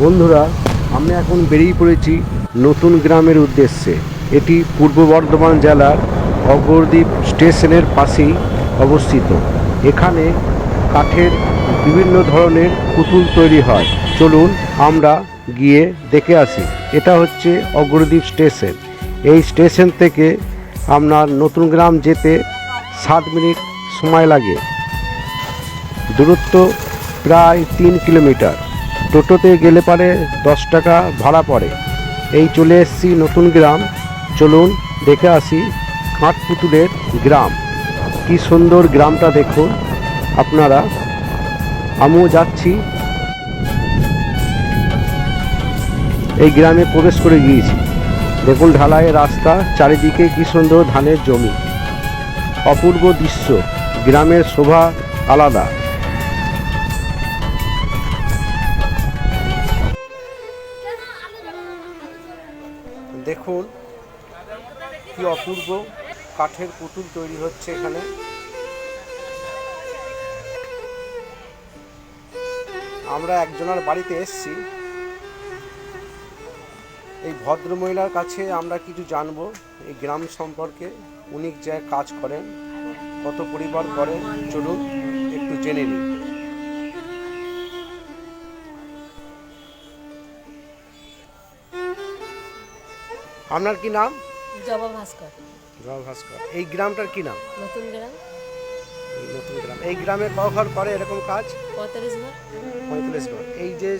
বন্ধুরা, আমি এখন বেরিয়ে পড়েছি নতুন গ্রামের উদ্দেশ্যে। এটি পূর্ব বর্ধমান জেলার অগরদ্বীপ স্টেশনের পাশেই অবস্থিত। এখানে কাঠের বিভিন্ন ধরনের পুতুল তৈরি হয়। চলুন আমরা গিয়ে দেখে আসি। এটা হচ্ছে অগ্রদ্বীপ স্টেশন। এই স্টেশন থেকে আপনার নতুন গ্রাম যেতে সাত মিনিট সময় লাগে। দূরত্ব প্রায় তিন কিলোমিটার। টোটোতে গেলে পারে দশ টাকা ভাড়া পড়ে। এই চলে এসেছি নতুন গ্রাম। চলুন দেখে আসি কাঠপুতুলের গ্রাম। কি সুন্দর গ্রামটা দেখুন আপনারা। আমিও যাচ্ছি। এই গ্রামে প্রবেশ করে গিয়েছি। দেখুন ঢালাইয়ের রাস্তা, চারিদিকে কি সুন্দর ধানের জমি। অপূর্ব দৃশ্য। গ্রামের শোভা আলাদা। কি অপূর্ব কাঠের পুতুল তৈরি হচ্ছে এখানে। আমরা একজনের বাড়িতে এসেছি। এই ভদ্র মহিলার কাছে আমরা কিছু জানব, এই গ্রাম সম্পর্কে। উনি যে কাজ করেন, কত পরিবার করেন, চলুন একটু জেনে নিই। আপনার কি নাম? জবা ভাস্কর। জয় ভাস্কর। এই গ্রামটার কি নাম? নতুন গ্রাম। নতুন গ্রাম। এই গ্রামে ক ঘর করে এরকম কাজ? পঁয়তাল্লিশ ঘর। পঁয়তাল্লিশ ঘর। এই যে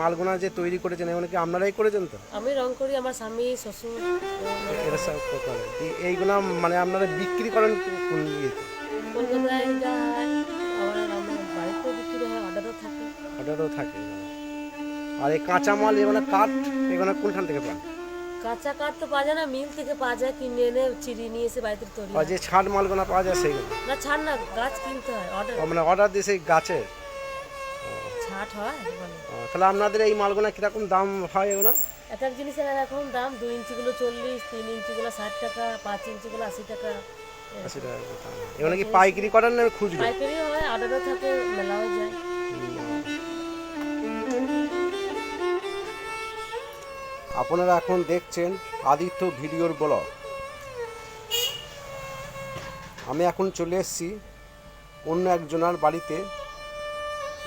মালগোনা যে তৈরি করেছেন এগুলো কি আপনারাই করেছেন তো? আমি রং করি আমার স্বামী শ্বশুর। এরা সব করে। এইগুলো মানে আপনারা বিক্রি করেন কোন ইয়েতে? কলকাতায় যা আবার আমার বাড়িতেও বিক্রি হয় অর্ডারও থাকে। অর্ডারও থাকে। আর এই কাঁচামাল এগুলো কাঠ এগুলো কোনখান থেকে পান? কাঁচা কাঠ তো পাওয়া যায় না মিল থেকে পাওয়া যায় কিনে এনে চিড়ি নিয়ে এসে বাড়িতে তৈরি আর। যে ছাট মালগুলো পাওয়া যায় সেইগুলো না ছাড় না গাছ কিনতে হয় অর্ডার মানে অর্ডার দিয়ে সেই গাছের ছাট হয় তাহলে আপনাদের এই মালগুলো কীরকম দাম হয় এগুলো? এক এক জিনিসের এক রকম দাম দুই ইঞ্চিগুলো চল্লিশ তিন ইঞ্চিগুলো ষাট টাকা পাঁচ ইঞ্চিগুলো আশি টাকা। আশি টাকা এগুলো কি পাইকারি করেন না খুচরো? পাইকারি হয় অর্ডারও থাকে মেলাও যায়। আপনারা এখন দেখছেন আদিত্য ভিডিওর ব্লগ। আমি এখন চলে এসেছি অন্য একজনের বাড়িতে।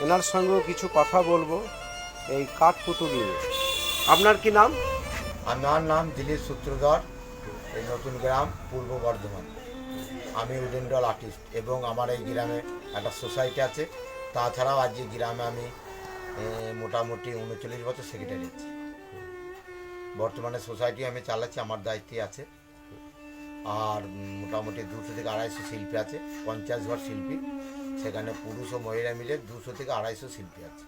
এনার সঙ্গেও কিছু কথা বলব এই কাঠ পুতুল নিয়ে। আপনার কি নাম? আমার নাম দিলীপ সূত্রধর, এই নতুন গ্রাম পূর্ব বর্ধমান। আমি উডেন্ডল আর্টিস্ট এবং আমার এই গ্রামে একটা সোসাইটি আছে। তাছাড়াও আজ গ্রামে আমি মোটামুটি উনচল্লিশ বছর সেক্রেটারি। আছি বর্তমানে সোসাইটি আমি চালাচ্ছি আমার দায়িত্বে আছে। আর মোটামুটি দুশো থেকে আড়াইশো শিল্পী আছে পঞ্চাশ ঘর শিল্পী। সেখানে পুরুষ ও মহিলা মিলে দুশো থেকে আড়াইশো শিল্পী আছে।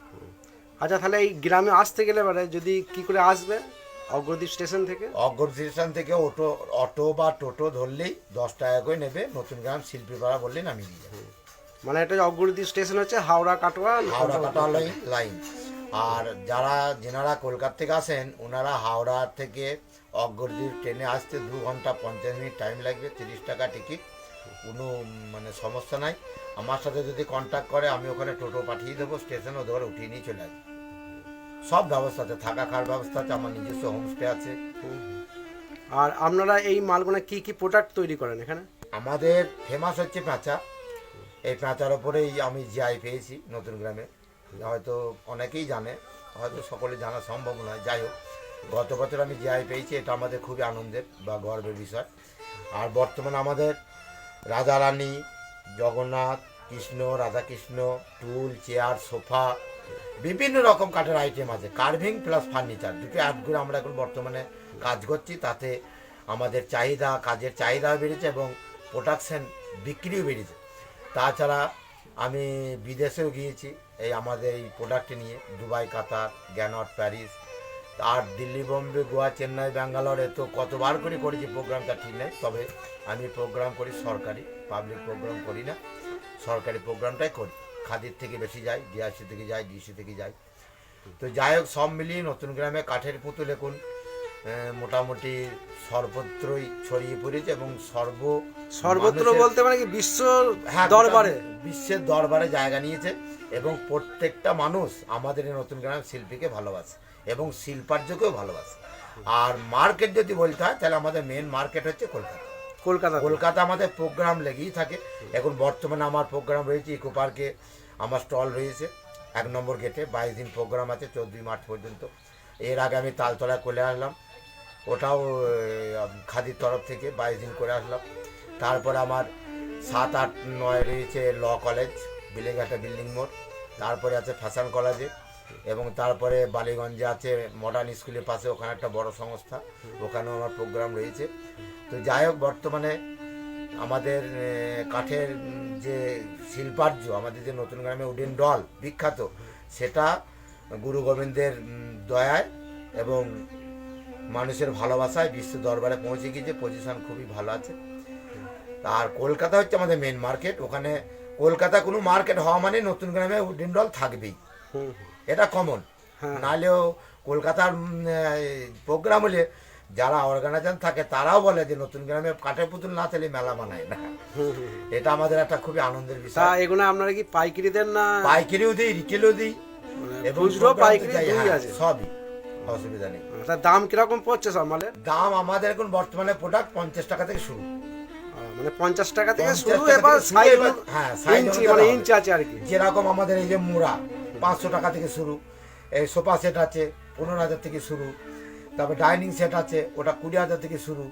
আচ্ছা তাহলে এই গ্রামে আসতে গেলে মানে যদি কি করে আসবে? অগ্রদীপ স্টেশন থেকে? অগ্র স্টেশন থেকে অটো অটো বা টোটো ধরলেই দশ টাকা করে নেবে নতুন গ্রাম শিল্পী পাড়া বললেই নামিয়ে দিয়ে যাবে। মানে এটা অগ্রদীপ স্টেশন হচ্ছে হাওড়া কাটোয়া হাওড়া কাটোয়া লাইন। আর যারা যেনারা কলকাতা থেকে আসেন ওনারা হাওড়া থেকে অগ্রদ্বীপ ট্রেনে আসতে দু ঘণ্টা পঞ্চাশ মিনিট টাইম লাগবে তিরিশ টাকা টিকিট কোনো মানে সমস্যা নাই। আমার সাথে যদি কন্ট্যাক্ট করে আমি ওখানে টোটো পাঠিয়ে দেবো স্টেশনে ওদের ঘরে উঠিয়ে নিয়ে চলে আসবে। সব ব্যবস্থা আছে থাকা খাওয়ার ব্যবস্থা আছে আমার নিজস্ব হোমস্টে আছে। আর আপনারা এই মালগুলো কি কি প্রোডাক্ট তৈরি করেন এখানে? আমাদের ফেমাস হচ্ছে পেঁচা এই পেঁচার ওপরেই আমি জিআই পেয়েছি নতুন গ্রামে। হয়তো অনেকেই জানে, হয়তো সকলে জানা সম্ভব নয়। যাই হোক, গত বছর আমি জিআই পেয়েছি, এটা আমাদের খুবই আনন্দের বা গর্বের বিষয়। আর বর্তমানে আমাদের রাজারানী জগন্নাথ, কৃষ্ণ, রাধাকৃষ্ণ, টুল, চেয়ার, সোফা, বিভিন্ন রকম কাঠের আইটেম আছে। কার্ভিং প্লাস ফার্নিচার দুটো অ্যাড আমরা এখন বর্তমানে কাজ করছি, তাতে আমাদের চাহিদা, কাজের চাহিদাও বেড়েছে এবং প্রোডাকশন বিক্রিও বেড়েছে। তাছাড়া আমি বিদেশেও গিয়েছি আমাদের এই প্রোডাক্ট নিয়ে, দুবাই, কাতার, গ্যানট, প্যারিস, আর দিল্লি, বোম্বে, গোয়া, চেন্নাই, ব্যাঙ্গালোরে তো কতবার করে করেছি প্রোগ্রামটা ঠিক নেই, তবে আমি প্রোগ্রাম করি সরকারি পাবলিক প্রোগ্রাম করি না, সরকারি প্রোগ্রামটাই করি। খাদির থেকে বেশি যাই, ডিআরসি থেকে যাই, ডিসি থেকে যাই। তো যাই হোক, সব মিলিয়ে নতুন গ্রামে কাঠের পুতুল এখন মোটামুটি সর্বত্রই ছড়িয়ে পড়েছে এবং সর্ব সর্বত্র বলতে মানে কি বিশ্ব হ্যাঁ, দরবারে? বিশ্বের দরবারে জায়গা নিয়েছে এবং প্রত্যেকটা মানুষ আমাদের এই নতুন গ্রাম শিল্পীকে ভালোবাসে এবং শিল্পার্যকেও ভালোবাসে। আর মার্কেট যদি বলতে হয় তাহলে আমাদের মেন মার্কেট হচ্ছে কলকাতা। কলকাতা। কলকাতা আমাদের প্রোগ্রাম লেগেই থাকে। এখন বর্তমানে আমার প্রোগ্রাম রয়েছে ইকো পার্কে আমার স্টল রয়েছে এক নম্বর গেটে। বাইশ দিন প্রোগ্রাম আছে চোদ্দোই মার্চ পর্যন্ত। এর আগে আমি তালতলায় করে আসলাম ওটাও খাদির তরফ থেকে বাইশ দিন করে আসলাম। তারপরে আমার সাত, আট, নয় রয়েছে ল কলেজ বিলেঘাটা বিল্ডিং মোড়। তারপরে আছে ফ্যাশন কলেজে এবং তারপরে বালিগঞ্জে আছে মডার্ন স্কুলের পাশে ওখানে একটা বড় সংস্থা। ওখানেও আমার প্রোগ্রাম রয়েছে। তো যাই হোক, বর্তমানে আমাদের কাঠের যে শিল্পার্য, আমাদের যে নতুন গ্রামে উডেন ডল বিখ্যাত, সেটা গুরু গোবিন্দের দয়ায় এবং মানুষের ভালোবাসায় বিশ্ব দরবারে পৌঁছে গিয়েছে পজিশন খুবই ভালো আছে। আর কলকাতা হচ্ছে আমাদের মেন মার্কেট ওখানে কলকাতা কোনো মার্কেট হওয়া মানে নতুন গ্রামে উডেন ডল থাকবেই এটা কমন হ্যাঁ। নাহলেও কলকাতার প্রোগ্রাম হলে যারা অর্গানাইজার থাকে তারাও বলে যে নতুন গ্রামে কাঠের পুতুল না থাকলে মেলা বানায় না। এটা আমাদের একটা খুবই আনন্দের বিষয়। এগুলো আপনারা কি পাইকারি দেন না? পাইকারিও দিই রিটেলও দিই। মানে এবং হ্যাঁ, সবই। অসুবিধা নেই। তার দাম কীরকম পড়ছে সব মালের? দাম আমাদের এখন বর্তমানে প্রোডাক্ট পঞ্চাশ টাকা থেকে শুরু। মানে পঞ্চাশ টাকা থেকে শুরু এবার হ্যাঁ, ইঞ্চি মানে। ইঞ্চি আছে আর কি। যেরকম আমাদের এই যে মুড়া পাঁচশো টাকা থেকে শুরু। এই সোফা সেট আছে পনেরো হাজার থেকে শুরু। তারপর ডাইনিং সেট আছে ওটা কুড়ি হাজার থেকে শুরু।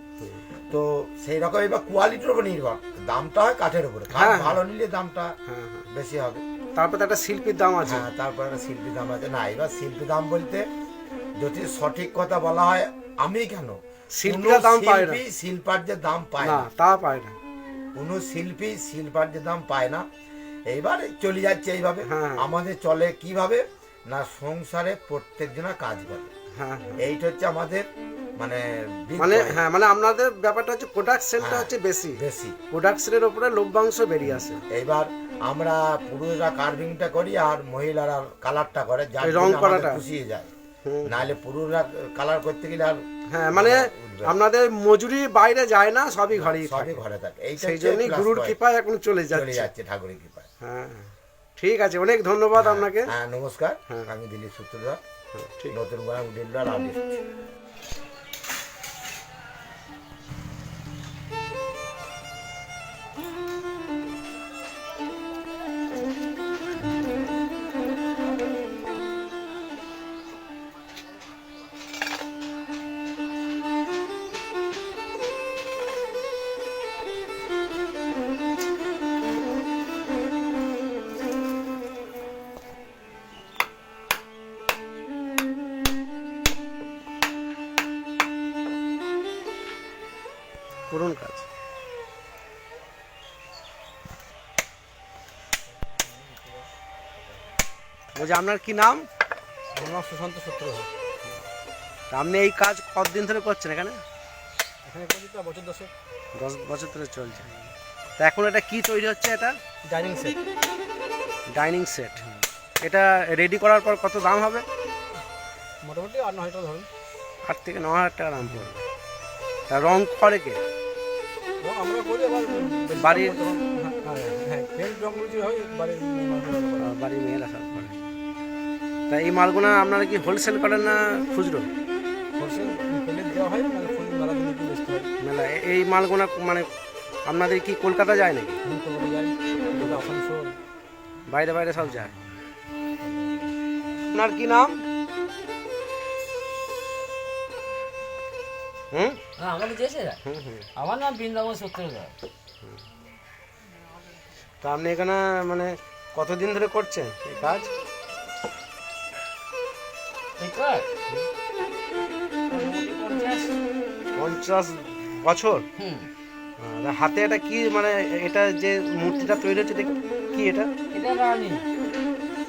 তো সেই রকম এবার কোয়ালিটির উপর নির্ভর। দামটা হয় কাঠের উপরে। কাঠ হ্যাঁ, ভালো নিলে দামটা হ্যাঁ হ্যাঁ। বেশি হবে। তারপর তো একটা শিল্পীর দাম আছে। হ্যাঁ তারপর একটা শিল্পী দাম আছে। না এবার শিল্পী দাম বলতে যদি সঠিক কথা বলা হয় আমি কেন শিল্পীরা দাম পায় না। শিল্পার যে দাম পায় না তা পায় না কোনো শিল্পী শিল্পার যে দাম পায় না এইবার চলে যাচ্ছে এইভাবে হ্যাঁ। আমাদের চলে কীভাবে না সংসারে প্রত্যেক জনা কাজ করে হ্যাঁ হ্যাঁ। এইটা হচ্ছে আমাদের মানে মানে হ্যাঁ মানে আপনাদের ব্যাপারটা হচ্ছে প্রোডাকশনটা। হচ্ছে বেশি বেশি প্রোডাকশনের উপরে লভ্যাংশ বেরিয়ে আসে এইবার আমরা পুরুষরা কার্ভিংটা করি আর মহিলারা কালারটা করে যার রং করাটা। খুশিয়ে যায়। নাহলে পুরুষরা কালার করতে গেলে আর হ্যাঁ মানে আপনাদের মজুরি বাইরে যায় না সবই ঘরেই সবই ঘরে থাকে। এই সেই জন্যই গুরুর কৃপায় এখন চলে চলে যাচ্ছে। যাচ্ছে ঠাকুরের কৃপায়। হ্যাঁ ঠিক আছে অনেক ধন্যবাদ আপনাকে। হ্যাঁ নমস্কার। হ্যাঁ। আমি দিলীপ সূত্রধর। হ্যাঁ, ঠিক। নতুন গ্রাম উডেন্ডার আর্টিস্ট করুন কাজ। বলছি আপনার কি নাম? আমার সুশান্ত সূত্রধর তা আপনি এই কাজ কতদিন ধরে করছেন এখানে? এখানে করেছি তো বছর দশেক। দশ বছর ধরে চলছে। তা এখন এটা কি তৈরি হচ্ছে এটা? Dining set. Dining set. এটা রেডি করার পর কত দাম হবে? মোটামুটি আট নয় টাকা ধরুন। আট থেকে ন হাজার টাকা দাম পড়বে। তা রং করে কে? বাড়ির- হয়। হ্যাঁ হ্যাঁ বাড়ির। মেয়েরা সব করে। তা এই মালগুনা আপনারা কি হোলসেল করেন না খুচরো? মানে মেলা এই মালগুনা মানে আপনাদের কি কলকাতা যায় নাকি? বাইরে বাইরে সব যায়। আপনার কি নাম? হুম? হ্যাঁ আমাকে দিয়েছে আমার নাম বৃন্দাবন সূত্রধর তা আপনি এখানে মানে কতদিন ধরে করছেন এই কাজ? পঞ্চাশ বছর? হাতে এটা কি মানে এটা যে মূর্তিটা তৈরি হচ্ছে কি এটা? এটা রানি।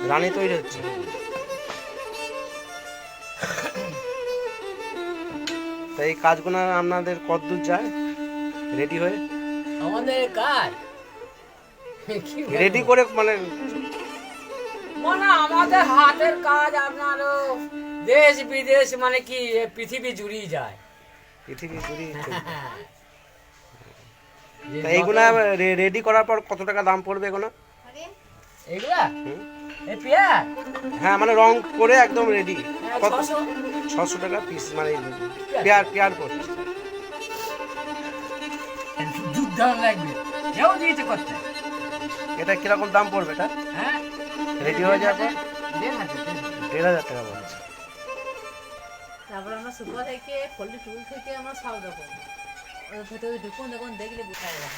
রানী তৈরি হচ্ছে। তা এই কাজগুলো আপনাদের কতদূর যায়? রেডি হয়ে? আমাদের কাজ? রেডি করে মানে মানে আমাদের হাতের কাজ আপনারও দেশ বিদেশ মানে কি পৃথিবী জুড়েই যায়। পৃথিবী যে এইগুলা রেডি করার পর কত টাকা দাম পড়বে এগুলো? এগুলা। এ পেয়ার হ্যাঁ মানে রং করে একদম রেডি কত? ছশো। টাকা পিস মানে পেয়ার পেয়ার দুধ দাম লাগবে। কেউ দিয়েছে করতে এটা কীরকম দাম পড়বে এটা? হ্যাঁ। রেডি হয়ে যাবে? দেড় হাজার, টাকা বলছে তারপর আমরা সুপা থেকে পল্লী টুল থেকে আমরা সাউদা করব ওই ভেতরে ঢুকুন দেখুন দেখলে বোঝা যায়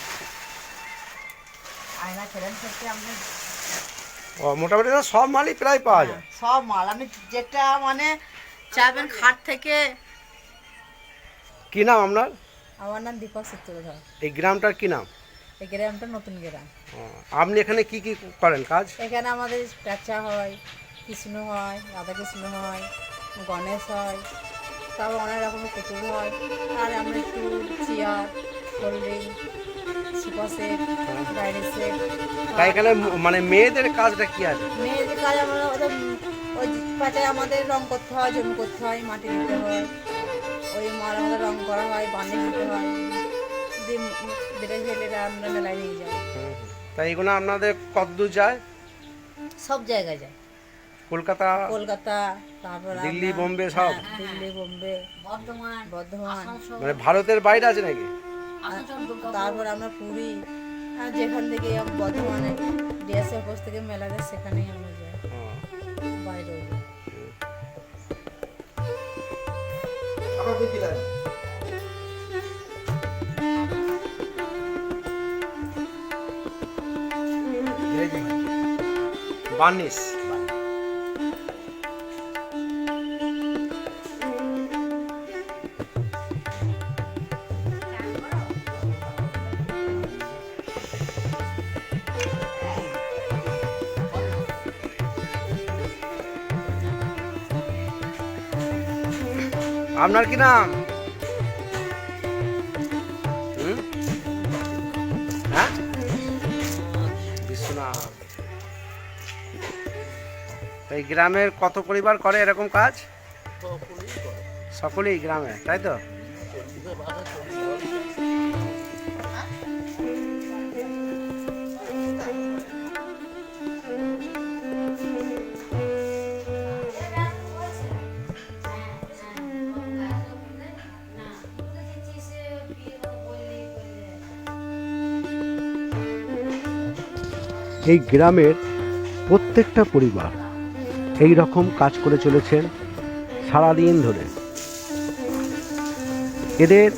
আয়না ছেলেন থেকে আমরা ও মোটামুটি সব মালই প্রায় পাওয়া যায়। সব মাল। আমি যেটা মানে চাইবেন খাট থেকে কি নাম আপনার? আমার নাম দীপক সত্যধর এই গ্রামটার কি নাম? এই গ্রামটা নতুন গ্রাম। আপনি এখানে কি কি করেন কাজ? এখানে আমাদের পেঁচা হয় কৃষ্ণ হয় রাধা কৃষ্ণ হয় গণেশ হয় তারপর অনেক রকমের পুতুল হয়। আর আমরা একটু চেয়ার হোল্ডিং সেট সেট তাই এখানে মানে মেয়েদের কাজটা কি আছে? মেয়েদের কাজ আমরা ওদের ওই পাচায় আমাদের রং করতে হয় জমি করতে হয় মাটি দিতে হয়। ওই মাল আমাদের রং করা হয় বানিয়ে দিতে হয়। দিয়ে বেটে ছেলেরা আমরা মেলায় নিয়ে যাই। তাই এগুলো আপনাদের কত দূর যায়? সব জায়গায় যায়। কলকাতা কলকাতা তারপর দিল্লি, বোম্বে সব? হ্যাঁ, দিল্লি বোম্বে বর্ধমান বর্ধমান। মানে ভারতের বাইরে আছে নাকি? তারপর আমরা পুরী। আর যেখান থেকে বর্ধমানে ডিএসএ অফিস থেকে মেলা দেয় সেখানেই আমরা যাই। বাইরে। বার্নিশ আপনার কি নাম? হ্যাঁ? বিশ্বনাথ এই গ্রামের কত পরিবার করে এরকম কাজ? সকলেই গ্রামে তাই তো? এই গ্রামের প্রত্যেকটা পরিবার এই রকম কাজ করে চলেছেন সারাদিন ধরে। এদের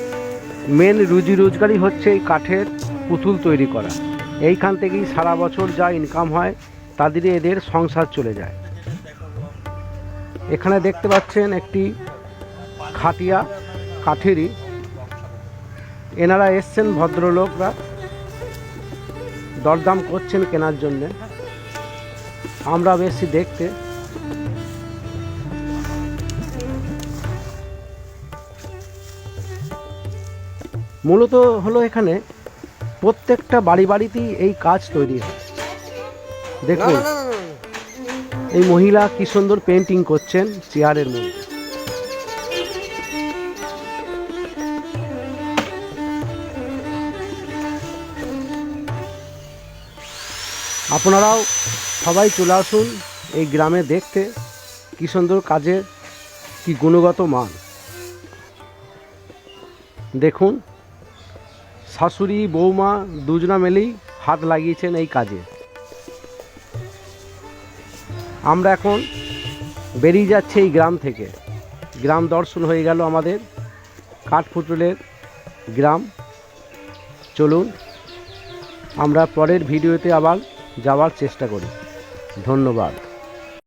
মেন রুজি রোজগারই হচ্ছে এই কাঠের পুতুল তৈরি করা। এইখান থেকেই সারা বছর যা ইনকাম হয় তাদের এদের সংসার চলে যায়। এখানে দেখতে পাচ্ছেন একটি খাটিয়া কাঠেরই। এনারা এসছেন ভদ্রলোকরা। দরদাম করছেন কেনার জন্যে। আমরা বেশি দেখতে। মূলত হলো এখানে প্রত্যেকটা বাড়ি বাড়িতেই এই কাজ তৈরি হয়। দেখুন এই মহিলা কি সুন্দর পেন্টিং করছেন চেয়ারের মধ্যে। আপনারাও সবাই চলে আসুন এই গ্রামে দেখতে। কি সুন্দর কাজের, কি গুণগত মান। দেখুন, শাশুড়ি, বৌমা দুজনা মেলেই হাত লাগিয়েছেন এই কাজে। আমরা এখন বেরিয়ে যাচ্ছি এই গ্রাম থেকে। গ্রাম দর্শন হয়ে গেল আমাদের। কাঠপুতুলের গ্রাম। চলুন, আমরা পরের ভিডিওতে আবার যাওয়ার চেষ্টা করি। ধন্যবাদ।